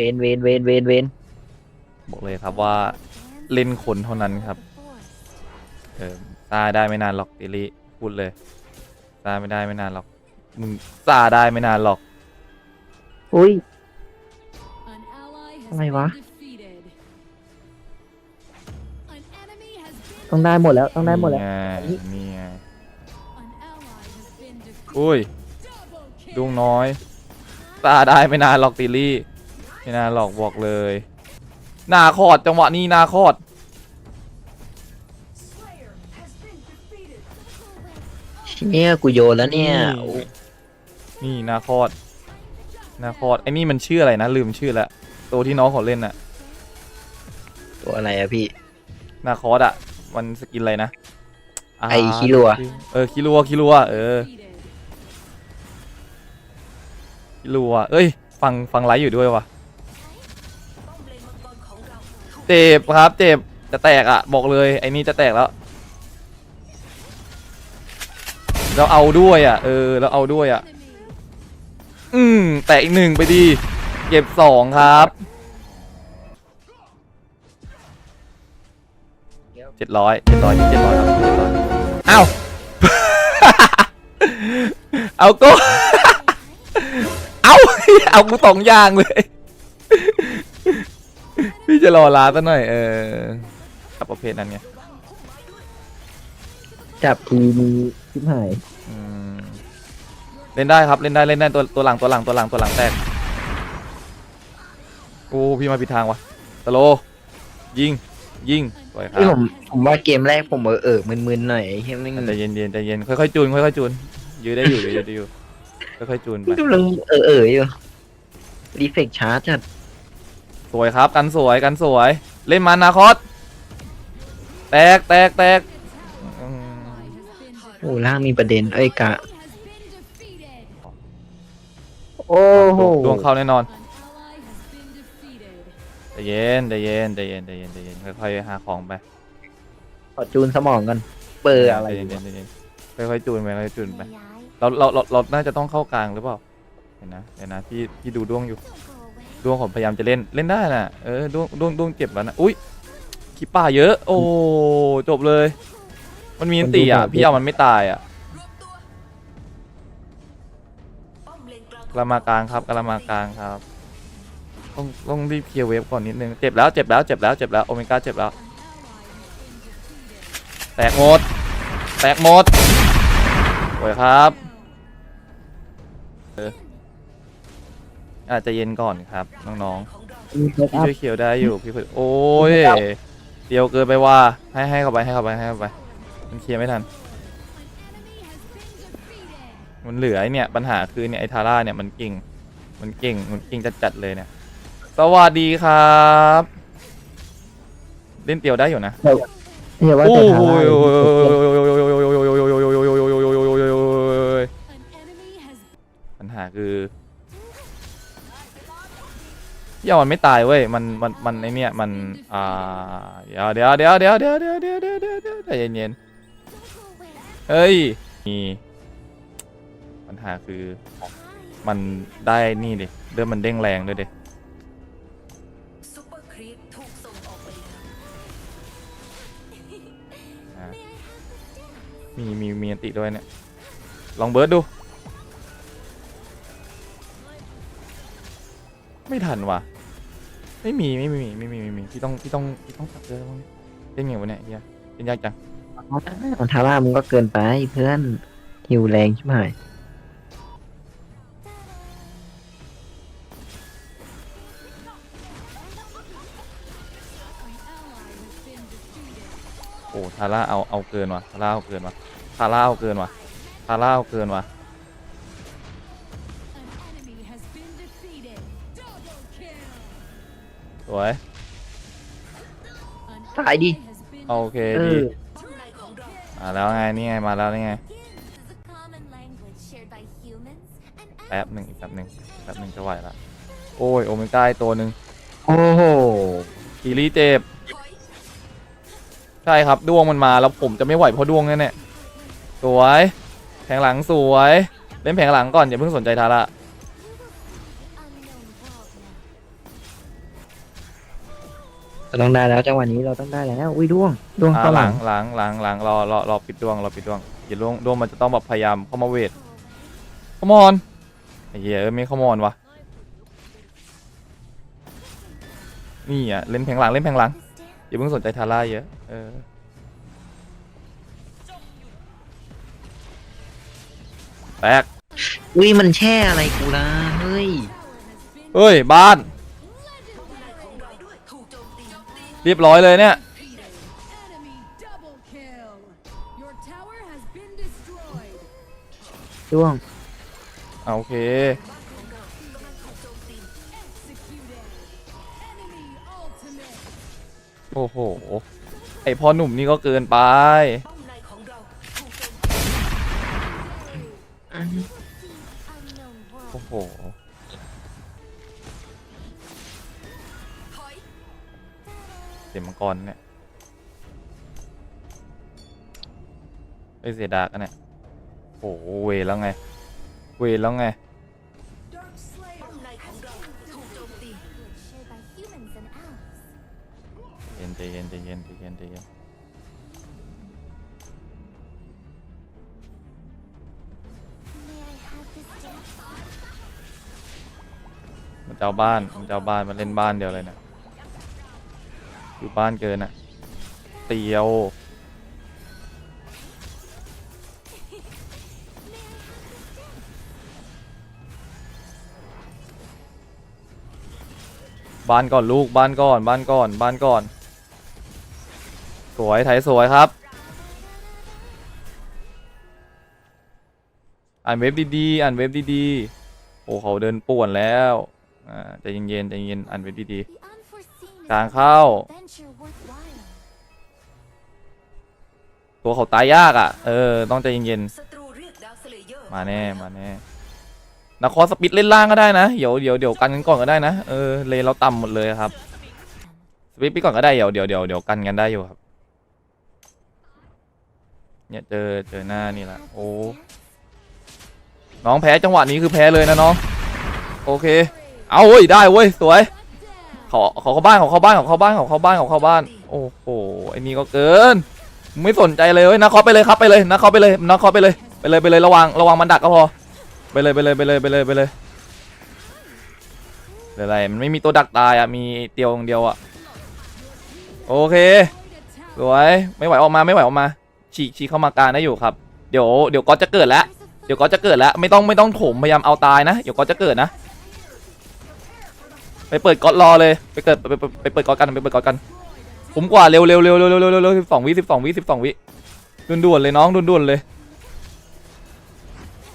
วนเวนเวนเวนเวนบอกเลยครับว่าเล่นคนเท่านั้นครับเออซาได้ไม่นานหรอกติลิพูดเลยซาไม่ได้ไม่นานหรอกมึงซาได้ไม่นานหรอก อุ้ย อะไรวะ ต้องได้หมดแล้วต้องได้หมดแล้ว นี่ไงนี่ไงอุ้ยดุงน้อยซาได้ไม่นานหรอกติลิ ไม่นานหรอกบอกเลยหนาคอดจังหวะนี้หนาคอดเนี่ยกูโยนแล้วเนี่ยนี่นี่นาคอดนาคอดไอ้นี่มันชื่ออะไรนะลืมชื่อละตัวที่น้องเขาเล่นอะตัวอะไรอะพี่นาคอดอะมันสกินอะไรนะาไอ้คิรัวเออคิรัวคิรัวเออคิรัวเอ้ยฟังฟังไลฟ์อยู่ด้วยวะ เจ็บครับ เจ็บจะแตกอะบอกเลยไอ้นี่จะแตกแล้ว เราเอาด้วยอะเออเราเอาด้วยอะอืมแตะอีกหนึ่งไปดี เก็บสองครับเจ็ดร้อยเจ็ดร้อยเจ็ดร้อยครับเจ็ดร้อยเอ้าเอาก็เอาเอากูสองอย่างเลย พี่จะรอลาซะหน่อยเออกับประเภทนั้นไงจับทีมีชิบหายอืมเล่นได้ครับเล่นได้เล่นได้ตัวตัวหลังตัวหลังตัวหลังตัวหลังแตกโอ้พี่มาผิดทางวะสโลว์ยิงยิงสวยครัพี่ผบมผมว่าเกมแรกผมเออเออมึนๆหน่อยไอ้เฮ้ยไม่ใจเย็นเย็นใจเย็นค่อยๆจูนค่อยๆจูนยืดได้อยู่ยืดได้อยู่ค่อยๆจูนไป กำลังเออเอออยู่รีเฟกช้าจัด สวยครับกันสวยกันสวย เล่นมันนาคอสแตกแตกแตกอืมโอ้ล่างมีประเด็นเอ้ยกะ โอ้โหดวงเข้าแน่นอนใจเย็นใจเย็นใจเย็นใจเย็นใจเย็นค่อยๆหาของไปขอจูนสมองกันเปอร์อะไรใจเย็นใจเย็นค่อยๆจูนไปค่อยๆจูนไปเราเราเราเราน่าจะต้องเข้ากลางหรือเปล่าเห็นนะเห็นนะพี่พี่ดูดวงอยู่ ดวงผมพยายามจะเล่นเล่นได้น่ะเออดวงดวงดวงเจ็บแล้วนะอุ้ยขี้ป่าเยอะ โอ้จบเลย มันมีอันตีอะพี่เอามันไม่ตายอะกระมากลางครับกระมากลางครับต้องต้องรีบเคลียร์เวฟก่อนนิดนึงเจ็บแล้วเจ็บแล้วเจ็บแล้วเจ็บแล้วโอเมก้าเจ็บแล้วแตกหมดแตกหมดสวยครับเออ อาจจะเย็นก่อนครับน้องมีเซตๆพี่อัพช่วยเคียวได้อยู่พี่เพื่อนโอ้ยเดียวเกินไปว่าให้ให้เข้าไปให้เข้าไปให้เข้าไป มันเคลียร์ไม่ทัน มันเหลือไอเนี่ยปัญหาคือเนี่ยไอทาร่าเนี่ยมันเก่ง มันเก่งมันเก่งจัดๆเลยเนี่ย สวัสดีครับ เล่นเตียวได้อยู่นะ เดี๋ยวว่าโอ้จะโหทำปัญหาคือ เหี้ยมันไม่ตายเว้ยมันมันมันไอเนี่ยมันอ่าเดี๋ยวเดี๋ยวเดี๋ยวเดี๋ยวเดี๋ยวเดี๋ยวเดี๋ยวเดี๋ยวเดี๋ยวเดี๋ยวใจเย็นๆเฮ้ยมีปัญหาคือมันได้นี่ดิเดิมมันเด้งแรงด้วยดิซุปเปอร์ครีปถูกส่งออกไปแล้วอะมีมีมีอันติด้วยเนี่ยลองเบิร์ดดู ไม่ทันว่ะ ไม่มีไม่มีไม่มีไม่มีพี่ต้องพี่ต้องพี่ต้องตัดเยอพวกนี้เล่นไงวะเนี่ยเฮียเล่นยากจังของทาร่ามึงก็เกินไปเพื่อนหิวแรงใชิบหายโอ้ทาร่าเอาเอาเกินว่ะทาร่าเอาเกินว่ะทาร่าเอาเกินว่ะทาร่าเอาเกินว่ะ สวย ตายดิ โอเคเอดีอ มาแล้วไงนี่ไงมาแล้วนี่ไง This is a common language shared by humans and แป๊บหนึ่งอีกแป๊บหนึ่งแป๊บหนึ่งจะไหวละโอ้ยโอเมก้าอีกตัวหนึ่งโอ้โหกีรีเจ็บใช่ครับดวงมันมาแล้วผมจะไม่ไหวเพราะดวงแน่ๆสวย แผงหลังสวย เล่นแผงหลังก่อนอย่าเพิ่งสนใจทาร่า เราต้องได้แล้วจังหวะนี้เราต้องได้แล้วอุ้ยด้วงด้วงอ่าเข้าหหลัลังงหลังหลังหลังรอรอรอปิดดวงรอปิดดวงอย่าดวงดวงมันจะต้องแบบพยายามเข้ามาเวทขมอนไอ้เหี้ยเอ้ยไม่ขมอนวะนี่อะเล่นแผงหลังเล่นแผงหลังอย่าเพิ่งสนใจทาร่าเยอะเออแตกอุ้ยมันแช่อะไรกูล่ะเฮ้ยเฮ้ยบ้าน เรียบร้อยเลยเนี่ย Enemy double kill. Your tower has been destroyed. ด้วงเอาโอเค Executed. Enemy ultimate. โอ้โห ไอพ่อหนุ่มนี่ก็เกินไปป้อมในของเราถูกโจมตีโอ้โห เสียมังกรเนี่ยไอเสียดากันเนี่ยโอ้เวแล้วไง เวแล้วไง เย็นใจเย็นใจเย็นใจเย็นใจเย็นมันจะเอาบ้าน มันจะเอาบ้าน มาเล่นบ้านเดียวเลยเนะ อยู่บ้านเกินอะเตียวบ้านก่อนลูกบ้านก่อนบ้านก่อนบ้านก่อน สวยไทยสวยครับ อ่านเว็บดีๆอ่านเว็บดีๆโอ้เขาเดินป่วนแล้วอ่าใจเย็นๆใจเย็นอ่านเว็บดี The unforeseen is ทางเข้า ตัวเขาตายยากอะ เออ ต้องใจเย็นๆ มาแน่ มาแน่นครสปิดเล่นล่างก็ได้นะ เดี๋ยวเดี๋ยวเดี๋ยวกันกันก่อนก็ได้นะ เออ เลนเราต่ำหมดเลยครับ สปิดไปก่อนก็ได้ เดี๋ยวเดี๋ยวเดี๋ยวเดี๋ยวกันกันได้อยู่ครับ เนี่ยเจอเจอหน้านี่แหละ โอ้ น้องแพ้จังหวะนี้คือแพ้เลยนะน้อง โอเค เอาเว้ยได้เว้ยสวย ขาเขาเข้าบ้านขาเข้าบ้านขาเข้าบ้านขาเข้าบ้านขาเข้าบ้าน โอ้โหไอ้นี่ก็เกิน ไม่สนใจเลยนะเขาไปเลยครับไปเลยนะเขาไปเลยนะเขาไปเลยไปเลยไปเลยระวังระวังมันดักก็พอ ไปเลยไปเลยไปเลยไปเลยไปเลยอะไรมันไม่มีตัวดักตายอะมีเตียวอย่างเดียวอะโอเคสวยไม่ไหวออกมาไม่ไหวออกมา ฉีกฉีกเข้ามากลางได้อยู่ครับเดี๋ยวเดี๋ยวก็จะเกิดแล้วเดี๋ยวก็จะเกิดแล้วไม่ต้องไม่ต้องถมพยายามเอาตายนะเดี๋ยวก็จะเกิดนะ ไปเปิดก๊อตรอเลยไปเกิดไปไปไปเปิดก๊อตกันไปเปิดก๊อตกันผมกว่าเร็วเร็วเร็วเร็วเร็วเร็วเร็วสิบสองวิสิบสองวิสิบสองวิด่วนด่วนๆเลยน้องด่วนด่วนๆเลย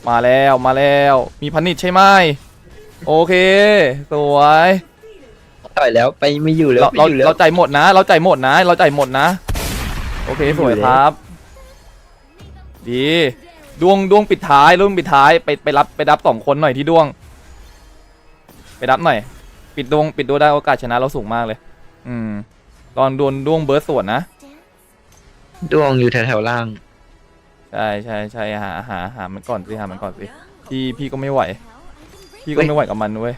มาแล้วมาแล้ว มีพันนิชใช่ไหมโอเค สวยต่อยแล้วไปไม่อยู่แล้วเราไม่เราอยู่แล้วเราใจายหมดนะ เราใจายหมดนะ เราใจายหมดนะ โอเคไม่อยู่สวยแล้วครับ ดีดวงดวงปิดท้ายดวงปิดท้ายไปไปรับไปรับสองคนหน่อยที่ดวง ไปรับหน่อย ปิดดวงปิดดวงได้โอกาสชนะเราสูงมากเลย อืม ตอนโดนดวงเบิร์ดสวนนะ Dance? ด้วงอยู่แถวๆล่าง ใช่ใช่ใช่หาหาหามันก่อนสิหามันก่อนสิ พี่พี่ก็ไม่ไหว Hell, I can bring พี่ก็ไม่ไหวกับมันเว้ย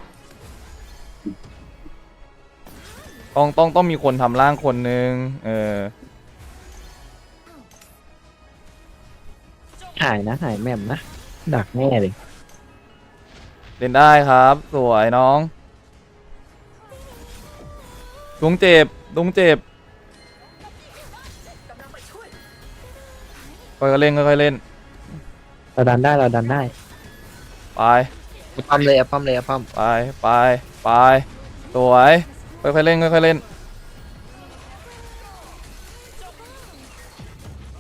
ต้องต้องต้องมีคนทำร่างคนนึง เออ หายนะหายแม่มนะ ดักแน่เลย เล่นได้ครับ สวยน้อง ดวงเจ็บดวงเจ็บกำลังไปช่วยค่อยๆเล่นค่อยๆเล่นเราดันได้เราดันได้ไปเอาป้อมเลยเอาป้อมเลยเอาป้อมไปไปไปสวยค่อยๆเล่นค่อยๆเล่น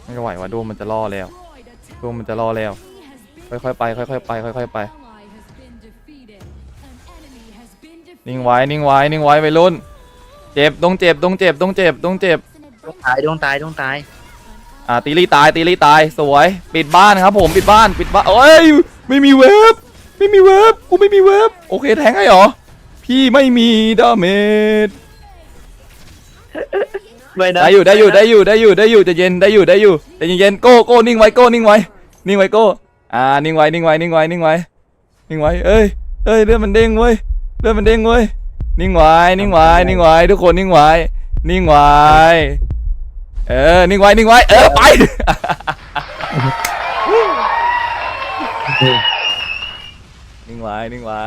ไม่ไหวว่ะดวงมันจะล่อแล้ว Destroyed a tower. ดวงมันจะล่อแล้ว Enemy has been ค่อยๆไปค่อยๆไปค่อยๆไป Ally has been defeated. An enemy has been defeated. นิ่งไว้นิ่งไว้นิ่งไว้ไปรุ่น เจ็บดวงเจ็บดวงเจ็บดวงเจ็บดวงเจ็บ It's an ดวงตายดวงตายดวงตายอ่าตีลี่ตายตีลี่ตายสวยปิดบ้านครับผมปิดบ้านปิดบ้านเอ้ยไม่มีเว็บไม่มีเว็บกูไม่มีเว็บโอเคแทงให้เหรอพี่ไม่มีดาเมจไม่นะได้อยู่ได้อยู่ได้อยู่ได้อยู่ได้อยู่ใจะเย็นได้อยู่ได้อยู่ใจเย็นๆโก้โก้นิ่งไว้โก้นิ่งไว้นิ่งไว้โก้อ่านิ่งไว้นิ่งไว้นิ่งไว้นิ่งไว้นิ่งไว้เอ้ยเอ้ยเลือดมันเด้งเว้ยเลือดมันเด้งเว้ย นิ่งไว้นิ่งไว้นิ่งไว้ทุกคนนิ่งไว้นิ่งไว้เออนิ่งไว้นิ่งไว้เออไปนิ่งไว้นิ่งไว้